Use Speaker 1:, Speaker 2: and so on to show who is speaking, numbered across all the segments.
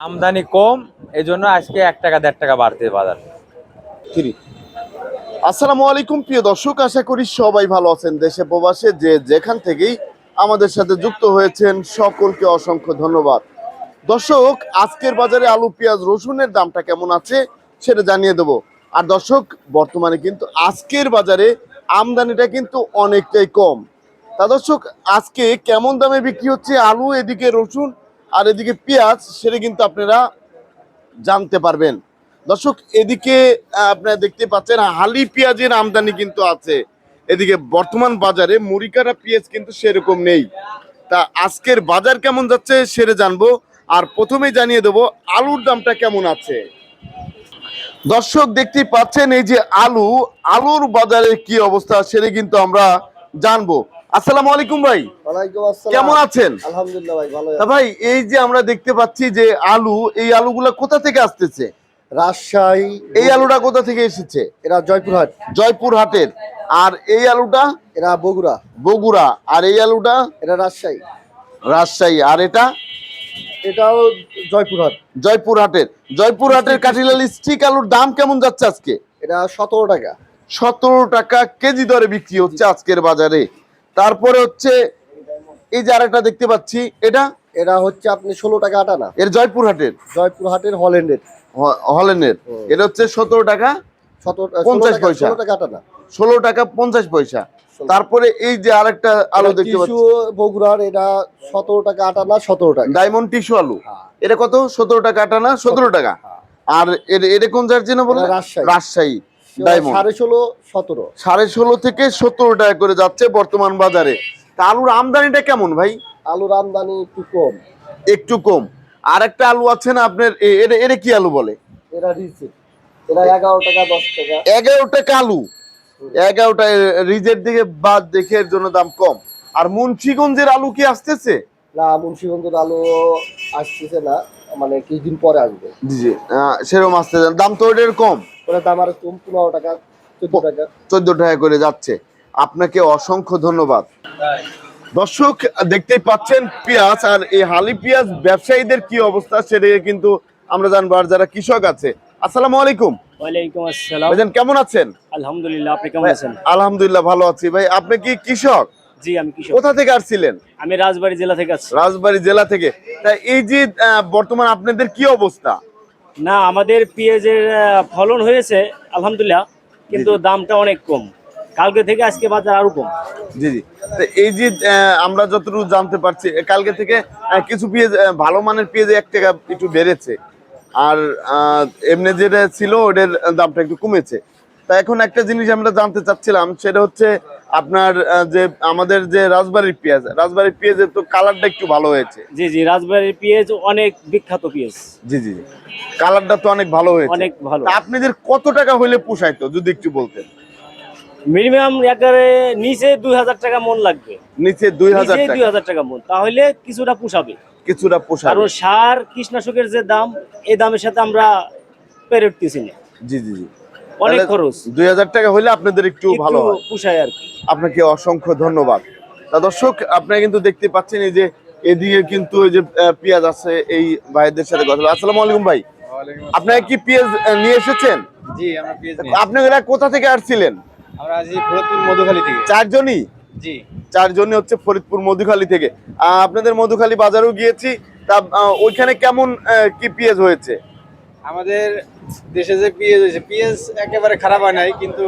Speaker 1: আমদানি কম, এজন্য আজকে এক টাকা, দেড় টাকা বাড়তে বাজার।
Speaker 2: থ্রি আসসালামু আলাইকুম, প্রিয় দর্শক, আশা করি সবাই ভালো আছেন দেশে প্রবাসে। যে যেখান থেকেই আমাদের সাথে যুক্ত হয়েছেন, সকলকে অসংখ্য ধন্যবাদ। দর্শক, আজকের বাজারে আলু, পেঁয়াজ, রসুনের দামটা কেমন আছে, সেটা জানিয়ে দেব। আর দর্শক, বর্তমানে কিন্তু আজকের বাজারে আমদানিটা কিন্তু অনেকটাই কম। তা দর্শক, আজকে কেমন দামে বিক্রি হচ্ছে আলু, এদিকে রসুন আর এদিকে পেঁয়াজ, সেটা কিন্তু আপনারা জানতে পারবেন। দর্শক, এদিকে আপনারা দেখতে পাচ্ছেন, হালি পেঁয়াজের আমদানি কিন্তু আছে। এদিকে বর্তমান বাজারে মুড়িকাটা পেঁয়াজ কিন্তু সেরকম নেই। তা আজকের বাজার কেমন যাচ্ছে সেটা জানব। আর প্রথমেই জানিয়ে দেবো, আলুর দামটা কেমন আছে? দর্শক দেখতে পাচ্ছেন এই যে আলু, আলুর বাজারে কি অবস্থা সেটা কিন্তু আমরা জানব। আসসালামু আলাইকুম ভাই। কেমন আছেন?
Speaker 3: আলহামদুলিল্লাহ ভাই ভালো
Speaker 2: ভাই এই যে আমরা দেখতে পাচ্ছি যে আলু এই আলুগুলা কোথা থেকে আসতেছে?
Speaker 3: রাজশাহী।
Speaker 2: এই আলুটা কোথা থেকে এসেছে?
Speaker 3: এরা জয়পুরহাট।
Speaker 2: জয়পুর হাটের আর এই আলুটা?
Speaker 3: এরা বগুড়া।
Speaker 2: বগুড়া। আর এই আলুটা?
Speaker 3: এরা রাজশাহী।
Speaker 2: রাজশাহী। আর এটা?
Speaker 3: এটাও জয়পুরহাট।
Speaker 2: জয়পুর হাটের জয়পুর হাটের কাঠিলাল স্টিক আলুর দাম কেমন যাচ্ছে আজকে?
Speaker 3: এটা সতেরো টাকা।
Speaker 2: সতেরো টাকা কেজি দরে বিক্রি হচ্ছে আজকের বাজারে। তারপরে হচ্ছে এই যে আরেকটা দেখতে পাচ্ছি এটা?
Speaker 3: এটা হচ্ছে আপনি ষোলো টাকা আটানা
Speaker 2: এর জয়পুর হাটের
Speaker 3: জয়পুরহাটের হল্যান্ডের।
Speaker 2: হ- হলেনের এটা হচ্ছে সতেরো টাকা পঞ্চাশ পয়সা।
Speaker 3: টাকা আটানা
Speaker 2: ষোলো টাকা পঞ্চাশ পয়সা। তারপরে এই যে আরেকটা আলু দেখতে পাচ্ছি।
Speaker 3: বগুড়ার এটা সতেরো টাকা আটানা সতেরো টাকা।
Speaker 2: ডায়মন্ড টিস্যু আলু।
Speaker 3: হ্যাঁ।
Speaker 2: এটা কত? সতেরো টাকা আটা না সতেরো টাকা।
Speaker 3: হ্যাঁ।
Speaker 2: আর এর- এটা কোন জার জন্য বলে
Speaker 3: রাজশাহী।
Speaker 2: রাজশাহী।
Speaker 3: সাড়ে ষোলো সতেরো।
Speaker 2: সাড়ে ষোলো থেকে সত্তর টাকা করে যাচ্ছে বর্তমান বাজারে। তা আলুর আমদানিটা কেমন ভাই?
Speaker 3: আলুর আমদানি একটু কম।
Speaker 2: একটু কম। আর একটা আলু আছে না আপনার এ- এটা এটা কি আলু বলে?
Speaker 3: এরা এরা এগারো টাকা দশ টাকা।
Speaker 2: এগারো টাকা আলু। এগারোটা রিজের দিকে বাদ দেখে এর জন্য দাম কম। আর মুন্সিগঞ্জের আলু কি আসতেছে?
Speaker 3: না মুন্সিগঞ্জের আলু আসতেছে না। মানে কিছুদিন পরে আসবে।
Speaker 2: জি সেরকম আসতেছে দাম তো কম।
Speaker 3: ওটার দাম আর কম পনেরো টাকা চোদ্দ টাকা।
Speaker 2: চোদ্দ টাকা করে যাচ্ছে। আপনাকে অসংখ্য ধন্যবাদ। দর্শক দেখতেই পাচ্ছেন পেঁয়াজ আর এই হালি পেঁয়াজ ব্যবসায়ীদের কি অবস্থা সেটা কিন্তু আমরা জানব আর যারা কৃষক আছে। আসসালামু আলাইকুম।
Speaker 4: ওয়ালাইকুম আসসালাম।
Speaker 2: ভাইজান কেমন আছেন?
Speaker 4: আলহামদুলিল্লাহ আপনি কেমন আছেন?
Speaker 2: আলহামদুলিল্লাহ ভালো আছি। ভাই আপনি কি কৃষক?
Speaker 4: জি আমি কৃষক।
Speaker 2: কোথা থেকে আসছিলেন?
Speaker 4: আমি রাজবাড়ী জেলা থেকে আছি
Speaker 2: রাজবাড়ী জেলা থেকে। তা এই যে আহ, বর্তমান আপনাদের কি অবস্থা?
Speaker 4: না আমাদের পেঁয়াজের ফলন হয়েছে আলহামদুলিল্লাহ কিন্তু দামটা অনেক কম। কালকে থেকে আজকে বাজার আরও কম।
Speaker 2: জি জি। এই যে আমরা যতটুকু জানতে পারছি কালকে থেকে কিছু পেঁয়াজ ভালো মানের পেঁয়াজ এক টাকা একটু বেড়েছে। আর এমনি যেটা ছিল ওটার দামটা একটু কমেছে। তা এখন একটা জিনিস আমরা জানতে চাচ্ছিলাম সেটা হচ্ছে আপনার যে আমাদের যে রাজবাড়ির পেঁয়াজ রাজবাড়ির পেঁয়াজের তো কালারটা একটু ভালো হয়েছে।
Speaker 4: জি জি রাজবাড়ির পেঁয়াজ অনেক বিখ্যাত পেঁয়াজ।
Speaker 2: জি জি কালারটা তো অনেক ভালো হয়েছে।
Speaker 4: অনেক ভালো।
Speaker 2: আপনাদের কত টাকা হইলে পোষাইতো যদি একটু বলতেন?
Speaker 4: মিনিমাম একেবারে নিচে দুই হাজার টাকা মন লাগবে।
Speaker 2: নিচে দুই হাজার
Speaker 4: দুই
Speaker 2: টাকা।
Speaker 4: হাজার টাকা মন। তাহলে কিছুটা পোষাবে।
Speaker 2: কিছুটা পোষাবে।
Speaker 4: কারণ সার কীটনাশকের যে দাম এই দামের সাথে আমরা পেরে উঠতেছি না।
Speaker 2: জি জি জি।
Speaker 4: অনেক খরচ।
Speaker 2: দুই হাজার টাকা হইলে আপনাদের একটু ভালো
Speaker 4: পোষায় আর
Speaker 2: আপনাকে অসংখ্য ধন্যবাদ। তা দর্শক আপনারা কিন্তু দেখতে পাচ্ছেন এই যে এদিকে কিন্তু এই যে পেঁয়াজ আছে এই ভাইদের সাথে কথা আসসালামু আলাইকুম ভাই। আপনারা কি পেঁয়াজ নিয়ে এসেছেন?
Speaker 5: জি আমরা পেয়েছি
Speaker 2: আপনারা কোথা থেকে আসছিলেন?
Speaker 5: আমরা ফরিদপুর মধুখালী থেকে।
Speaker 2: চারজনই?
Speaker 5: জি।
Speaker 2: চারজনই হচ্ছে ফরিদপুর মধুখালী থেকে। আহ, আপনাদের মধুখালী বাজারেও গিয়েছি। তা ওইখানে কেমন আহ, কি পেঁয়াজ হয়েছে?
Speaker 5: আমাদের দেশে যে পেঁয়াজ হয়েছে পেঁয়াজ একেবারে খারাপ হয় নাই কিন্তু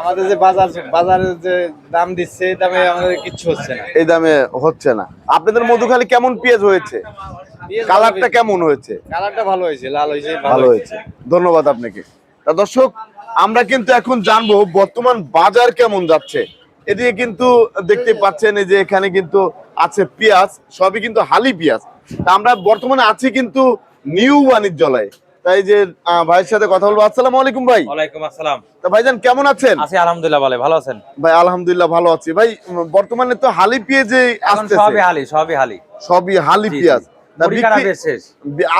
Speaker 5: আমাদের যে বাজার বাজারের যে দাম দিচ্ছে এই দামে আমাদের কিচ্ছু হচ্ছে না।
Speaker 2: এই দামে হচ্ছে না। আপনাদের মধুখালী কেমন পেঁয়াজ হয়েছে? কালারটা কেমন হয়েছে?
Speaker 5: কালারটা ভালো হয়েছে লাল হয়েছে
Speaker 2: ভালো হয়েছে। ধন্যবাদ আপনাকে। তা দর্শক আমরা কিন্তু এখন জানব বর্তমান বাজার কেমন যাচ্ছে। এদিকে কিন্তু দেখতে পাচ্ছেন যে এখানে কিন্তু আছে পেঁয়াজ সবই কিন্তু হালি পেঁয়াজ। তা আমরা বর্তমানে আছি কিন্তু নিউ বাণিজ্যালয়ে। তাই যে ভাইয়ের সাথে কথা বলব। আসসালামু আলাইকুম ভাই।
Speaker 1: ওয়ালাইকুম আসসালাম।
Speaker 2: তা ভাইজান কেমন আছেন?
Speaker 1: আছি আলহামদুলিল্লাহ ভালো ভালো আছেন?
Speaker 2: ভাই আলহামদুলিল্লাহ ভালো আছি। ভাই বর্তমানে তো হালি পেঁয়াজে আসছে
Speaker 1: সবই হালি সবই হালি।
Speaker 2: সবই হালি। পেঁয়াজ।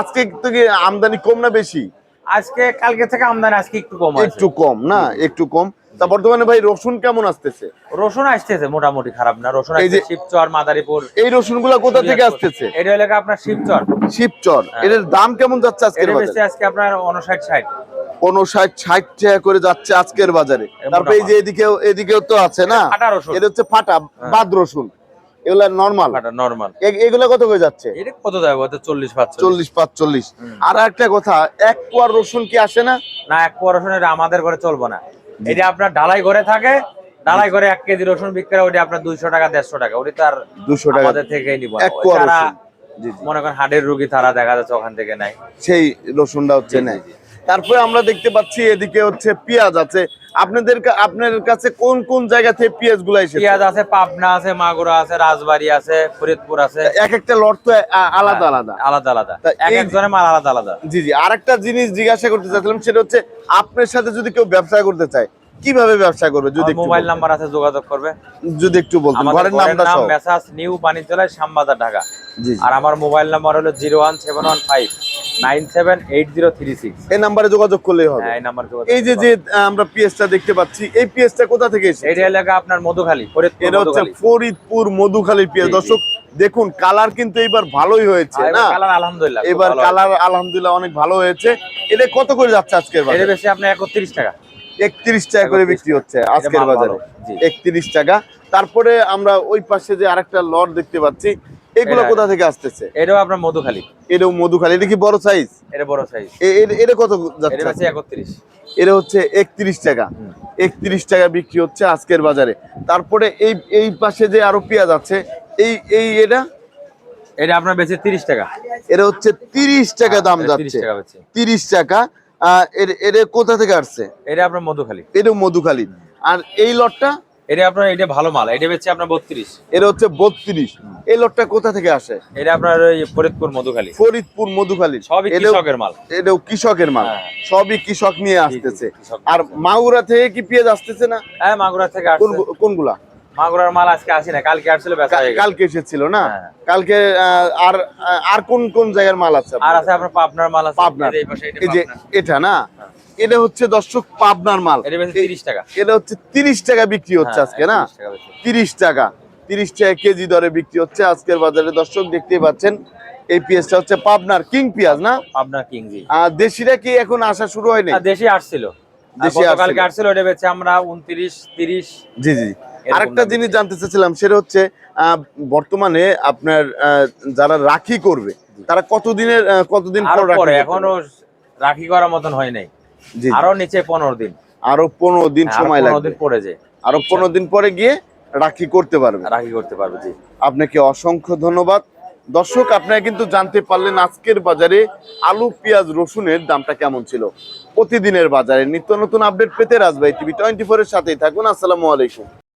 Speaker 2: আজকে থেকে আমদানি কম না বেশি?
Speaker 1: আজকে কালকে থেকে আমদানি আজকে একটু কম
Speaker 2: একটু কম না? একটু কম। তা বর্তমানে ভাই রসুন কেমন আসতেছে?
Speaker 1: রসুন আসতেছে মোটামুটি খারাপ না রসুন
Speaker 2: এই যে-
Speaker 1: শিবচর মাদারীপুর।
Speaker 2: এই রসুনগুলা কোথা থেকে আসতেছে।
Speaker 1: এটা হলো আপনার শিবচর।
Speaker 2: শিবচর।
Speaker 1: হ্যাঁ।
Speaker 2: এর দাম কেমন যাচ্ছে বাজারে?
Speaker 1: আজকে আপনার উনষাট ষাট।
Speaker 2: উনষাট ষাট টাকা করে যাচ্ছে আজকের বাজারে। তারপরে এই যে এদিকেও এদিকেও তো আছে না? এটা হচ্ছে ফাটা বাদ রসুন। এগুলা নর্মাল
Speaker 1: নর্মাল
Speaker 2: এগুলা কত করে যাচ্ছে?
Speaker 1: এটা কত বলতে চল্লিশ পাঁচচল্লিশ।
Speaker 2: চল্লিশ পাঁচচল্লিশ।
Speaker 1: হুম।
Speaker 2: আর একটা কথা এক পোয়ার রসুন কি আসে না?
Speaker 1: না এক পোয়া রসুন এটা আমাদের ঘরে চলবো না। এটা আপনার ঢালাই ঘরে থাকে ঢালাই ঘরে এক কেজি রসুন বিক্রি করে ওটা আপনার দুইশো টাকা দেড়শো টাকা। ওটি তার
Speaker 2: দুশো টাকা
Speaker 1: আমাদের থেকেই নিব মনে করেন হাড়ের রুগী তারা দেখা যাচ্ছে ওখান থেকে নাই
Speaker 2: সেই রসুনটা হচ্ছে
Speaker 1: জি।
Speaker 2: তারপরে আমরা দেখতে পাচ্ছি এদিকে হচ্ছে পেঁয়াজ আছে। আপনাদের আপনার কাছে কোন কোন জায়গা থেকে পেঁয়াজগুলা এসেছে?
Speaker 1: পেঁয়াজ আছে পাবনা আছে মাগুরা আছে রাজবাড়ি আছে ফরিদপুর আছে।
Speaker 2: এক একটা লট তো আলাদা আলাদা।
Speaker 1: আলাদা আলাদা। এক একজনের মাল আলাদা আলাদা।
Speaker 2: জি জি আরেকটা জিনিস জিজ্ঞাসা করতে চাচ্ছিলাম সেটা হচ্ছে আপনার সাথে যদি কেউ ব্যবসা করতে চায় কীভাবে ব্যবসা করবে? যদি
Speaker 1: মোবাইল নাম্বার আছে যোগাযোগ করবে।
Speaker 2: যদি একটু বলতেন ঘরের নামটা
Speaker 1: নাম
Speaker 2: সহ।
Speaker 1: মেসাজ নিউ বাণিজ্যালয় শ্যামবাজার ঢাকা।
Speaker 2: জি জি।
Speaker 1: আর আমার মোবাইল নাম্বার হলো zero one seven one five.
Speaker 2: এই নাম্বারে যোগাযোগ করলেই হবে।
Speaker 1: হ্যাঁ এই নাম্বার যোগাযোগ
Speaker 2: এই যে যে আমরা পেঁয়াজটা দেখতে পাচ্ছি এই পেঁয়াজটা কোথা থেকে এসেছে?
Speaker 1: এইটা এলাকা আপনার মধুখালী ফরিদপুর
Speaker 2: এটা হচ্ছে ফরিদপুর
Speaker 1: জি, জি।
Speaker 2: দর্শক দেখুন কালার কিন্তু এবার ভালোই হয়েছে না?
Speaker 1: কালার আলহামদুলিল্লাহ
Speaker 2: এবার কালার আলহামদুলিল্লাহ অনেক ভালো হয়েছে। এটা কত করে যাচ্ছে আজকের
Speaker 1: হয়েছে। এটা বেশি আপনার একত্রিশ টাকা।
Speaker 2: একত্রিশ টাকা করে বিক্রি হচ্ছে আজকের বাজারে
Speaker 1: ভালো, জি।
Speaker 2: একত্রিশ টাকা। তারপরে আমরা ওই পাশে যে আরেকটা লট দেখতে পাচ্ছি এগুলো কোথা থেকে আসতেছে?
Speaker 1: এটাও আপনার মধুখালী।
Speaker 2: এটাও মধুখালী। এটা কি বড় সাইজ
Speaker 1: এটা বড় সাইজ
Speaker 2: এটা কত যাচ্ছে?
Speaker 1: বেশি একত্রিশ।
Speaker 2: এটা হচ্ছে একত্রিশ টাকা।
Speaker 1: হুম।
Speaker 2: একত্রিশ টাকা বিক্রি হচ্ছে আজকের বাজারে। তারপরে এই এই পাশে যে আরও পেঁয়াজ আছে এই এই এটা?
Speaker 1: এটা আপনার বেশি তিরিশ টাকা।
Speaker 2: এটা হচ্ছে তিরিশ টাকা দাম
Speaker 1: এটা 30
Speaker 2: যাচ্ছে।
Speaker 1: টাকা বেশি
Speaker 2: তিরিশ টাকা। আহ, এর- এটা কোথা থেকে আসছে?
Speaker 1: এটা আপনার মধুখালী।
Speaker 2: এটা মধুখালী। আর এই লটটা?
Speaker 1: এটা আপনার এটা ভালো মাল। এটা বেচছে আপনার বত্রিশ।
Speaker 2: এটা হচ্ছে বত্রিশ। এই লটটা কোথা থেকে আসে?
Speaker 1: এটা আপনার ওই ফরিদপুর মধুখালী।
Speaker 2: ফরিদপুর মধুখালী।
Speaker 1: সবই কৃষকের মাল।
Speaker 2: এটাও কৃষকের মাল।
Speaker 1: হ্যাঁ।
Speaker 2: সবই কৃষক নিয়ে আসতেছে। আর মাগুরা থেকে কি পেঁয়াজ আসতেছে না?
Speaker 1: হ্যাঁ মাগুরা থেকে আসছে।
Speaker 2: কোনগুলা?
Speaker 1: মাগুরার মাল আজকে আসি না কালকে আসছিল হয়ে।
Speaker 2: কালকে এসেছিল না?
Speaker 1: হ্যাঁ।
Speaker 2: কালকে আর আর কোন কোন জায়গার মাল আছে
Speaker 1: আর আছে আপনার পাবনার মাল আছে।
Speaker 2: পাবনার।
Speaker 1: এই যে এটা
Speaker 2: এই যে
Speaker 1: পাবনার।
Speaker 2: এটা না? এটা হচ্ছে দর্শক পাবনার মাল।
Speaker 1: এটা বেশি
Speaker 2: এই-
Speaker 1: তিরিশ টাকা।
Speaker 2: এটা হচ্ছে তিরিশ টাকা বিক্রি হচ্ছে
Speaker 1: হ্যাঁ,
Speaker 2: আজকে না?
Speaker 1: 30 টাকা।
Speaker 2: তিরিশ টাকা কেজি দরে বিক্রি হচ্ছে আজকের বাজারে। দর্শক দেখতেই পাচ্ছেন এই পেঁয়াজটা হচ্ছে পাবনার কিং পেঁয়াজ না?
Speaker 1: পাবনার কিংজি
Speaker 2: আর দেশিরা কি এখন আসা শুরু হয়নি
Speaker 1: দেশি আসছিল।
Speaker 2: দেশি
Speaker 1: দেশি
Speaker 2: আসছিল।
Speaker 1: আসছিল এটা বেচে আমরা উনত্রিশ তিরিশ।
Speaker 2: জি জি। আরেকটা জিনিস জানতে চাচ্ছিলাম সেটা হচ্ছে বর্তমানে আপনার যারা রাখি করবে তারা কতদিনের কতদিন পর
Speaker 1: এখনও রাখি করার মতন হয় নাই। আরও নিচে পনেরো দিন।
Speaker 2: আরও পনেরো দিন সময়
Speaker 1: 15
Speaker 2: লাগবে।
Speaker 1: পরে যে
Speaker 2: আরও পনেরো দিন পরে গিয়ে রাখি করতে পারবে
Speaker 1: রাখি করতে পারবে জি।
Speaker 2: আপনাকে অসংখ্য ধন্যবাদ। দর্শক আপনারা কিন্তু জানতে পারলেন আজকের বাজারে আলু পেঁয়াজ রসুনের দামটা কেমন ছিল। প্রতিদিনের বাজারে নিত্য নতুন আপডেট পেতে রাজবাই টিভি টোয়েন্টি ফোর এর সাথেই থাকুন। আসসালামু আলাইকুম।